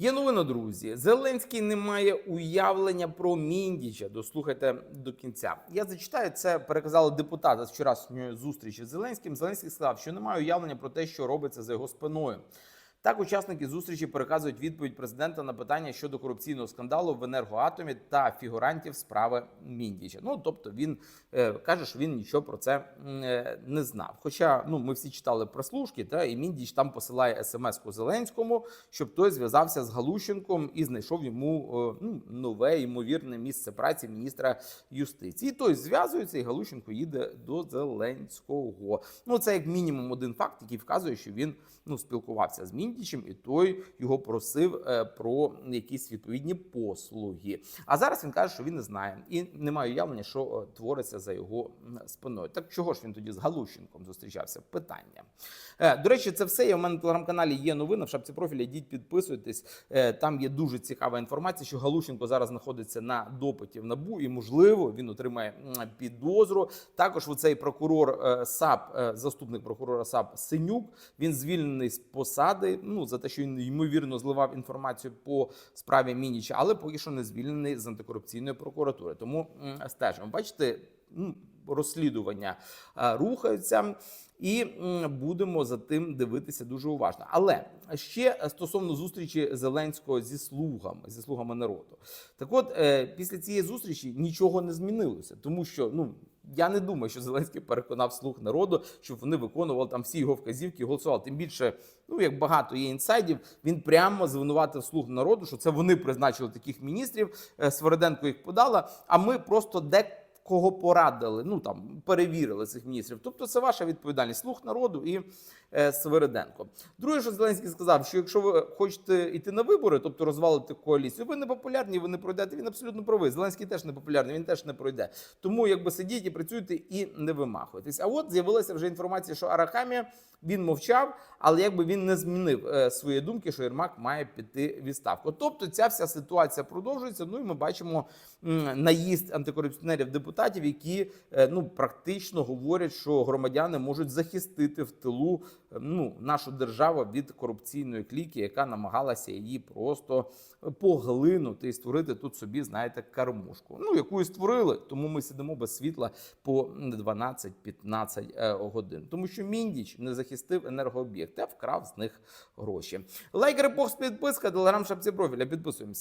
Є новина, друзі. Зеленський не має уявлення про Міндіча. Дослухайте до кінця. Я зачитаю це. Переказали депутата з вчорашньої зустрічі з Зеленським. Зеленський сказав, що немає уявлення про те, що робиться за його спиною. Так, учасники зустрічі переказують відповідь президента на питання щодо корупційного скандалу в енергоатомі та фігурантів справи Міндіча. Ну тобто він е, каже, що він нічого про це е, не знав. Хоча ну ми всі читали прослушки, та і Міндіч там посилає смс-ку Зеленському, щоб той зв'язався з Галущенком і знайшов йому е, ну, нове ймовірне місце праці міністра юстиції. І той зв'язується, і Галущенко їде до Зеленського. Ну це як мінімум один факт, який вказує, що він ну спілкувався з Міндічем, і той його просив е, про якісь відповідні послуги. А зараз він каже, що він не знає і не має уявлення, що е, твориться за його спиною. Так чого ж він тоді з Галущенком зустрічався? Питання. Е, До речі, це все. Я у мене на телеграм-каналі є новина. В шапці профіля йдіть, підписуйтесь. Там є дуже цікава інформація, що Галущенко зараз знаходиться на допиті в набу, і можливо він отримає підозру. Також оцей прокурор е, САП, заступник прокурора САП Синюк, він звільнений з посади. Ну за те, що він ймовірно зливав інформацію по справі Мініча, але поки що не звільнений з антикорупційної прокуратури. Тому стежимо. Бачите, ну, розслідування е, рухаються. І будемо за тим дивитися дуже уважно. Але ще стосовно зустрічі Зеленського зі слугами, зі слугами народу. Так от, е, після цієї зустрічі нічого не змінилося, тому що ну. Я не думаю, що Зеленський переконав слуг народу, щоб вони виконували там всі його вказівки і голосували. Тим більше, ну як багато є інсайдів, він прямо звинуватив слуг народу, що це вони призначили таких міністрів. е, Свириденко їх подала. А ми просто де кого порадили, ну там перевірили цих міністрів. Тобто, це ваша відповідальність слуг народу і е, Свириденко. Друге, що Зеленський сказав, що якщо ви хочете йти на вибори, тобто розвалити коаліцію, ви не популярні, ви не пройдете. Він абсолютно правий. Зеленський теж не популярний, він теж не пройде. Тому якби сидіть і працюйте і не вимахуйтесь. А от з'явилася вже інформація, що Арахамія він мовчав, але якби він не змінив е, свої думки, що Єрмак має піти відставку. Тобто ця вся ситуація продовжується. Ну і ми бачимо м, наїзд антикорупціонерів депутатів, які е, ну практично говорять, що громадяни можуть захистити в тилу е, ну нашу державу від корупційної кліки, яка намагалася її просто поглинути і створити тут собі, знаєте, кармушку. Ну яку і створили, тому ми сидимо без світла по 12-15 е, годин, тому що міндіч не захистив енергооб'єкти, а вкрав з них гроші. Лайк, репост, підписка, телеграм, шапці профіля. Підписуємося.